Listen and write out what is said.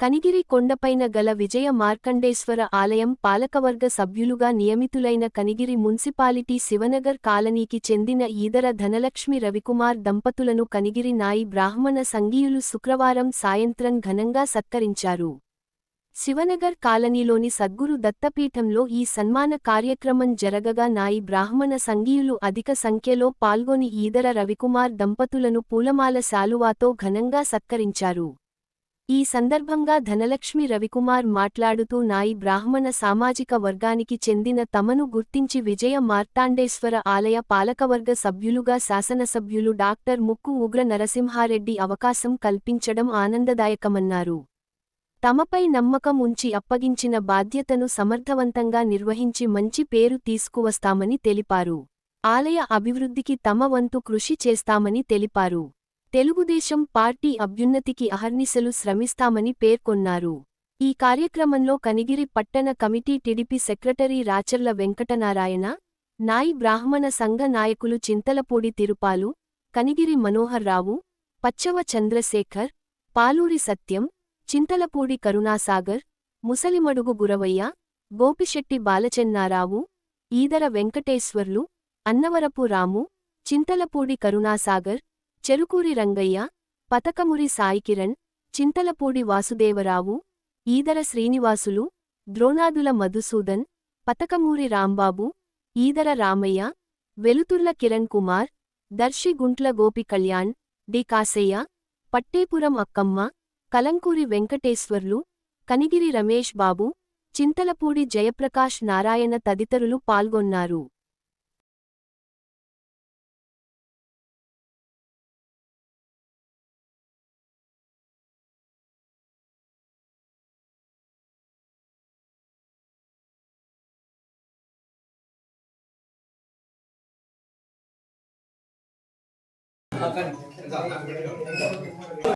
కనిగిరి కొండపైన గల విజయ మార్కండేశ్వర ఆలయం పాలకవర్గ సభ్యులుగా నియమితులైన కనిగిరి మున్సిపాలిటీ శివనగర్ కాలనీకి చెందిన ఈదర ధనలక్ష్మి రవికుమార్ దంపతులను కనిగిరి నాయి బ్రాహ్మణ సంఘీయులు శుక్రవారం సాయంత్రం ఘనంగా సత్కరించారు. శివనగర్ కాలనీలోని సద్గురు దత్తపీఠంలో ఈ సన్మాన కార్యక్రమం జరగగా నాయి బ్రాహ్మణ సంఘీయులు అధిక సంఖ్యలో పాల్గొని ఈదర రవికుమార్ దంపతులను పూలమాల శాలువాతో ఘనంగా సత్కరించారు. ఈ సందర్భంగా ధనలక్ష్మి రవికుమార్ మాట్లాడుతూ నాయి బ్రాహ్మణ సామాజిక వర్గానికి చెందిన తమను గుర్తించి విజయ మార్తాండేశ్వర ఆలయ పాలకవర్గ సభ్యులుగా శాసనసభ్యులు డాక్టర్ ముక్కు ఉగ్ర నరసింహారెడ్డి అవకాశం కల్పించడం ఆనందదాయకమన్నారు. తమపై నమ్మకం ఉంచి అప్పగించిన బాధ్యతను సమర్థవంతంగా నిర్వహించి మంచి పేరు తీసుకువస్తామని తెలిపారు. ఆలయ అభివృద్ధికి తమ వంతు కృషి చేస్తామని తెలిపారు. తెలుగుదేశం పార్టీ అభ్యున్నతికి అహర్నిశలు శ్రమిస్తామని పేర్కొన్నారు. ఈ కార్యక్రమంలో కనిగిరి పట్టణ committee TDP secretary Racharla Venkatanarayana Nayi Brahmana సంఘ నాయకులు చింతలపూడి తిరుపాలు కనిగిరి మనోహర్ రావు పచ్చవ చంద్రశేఖర్ పాలూరి సత్యం చింతలపూడి కరుణాసాగర్ ముసలిమడుగు గురవయ్య గోపిశెట్టి బాలచెన్నారావు ఈదర వెంకటేశ్వర్లు అన్నవరపు రాము చింతలపూడి కరుణాసాగర్ చెరుకూరి రంగయ్య పతకమురి సాయికిరణ్ చింతలపూడి వాసుదేవరావు ఈదర శ్రీనివాసులు ద్రోణాదుల మధుసూదన్ పతకమూరి రాంబాబు ఈదర రామయ్య వెలుతుర్ల కిరణ్ కుమార్ దర్శి గుంట్ల గోపి కళ్యాణ్ డి కాసయ్య పట్టేపురం అక్కమ్మ కలంకూరి వెంకటేశ్వర్లు కనిగిరి రమేష్ బాబు చింతలపూడి జయప్రకాష్ నారాయణ తదితరులు పాల్గొన్నారు. 看看你看